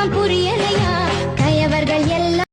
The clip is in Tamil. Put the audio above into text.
பாவம் புரியலையா? கயவர்கள் எல்லாம்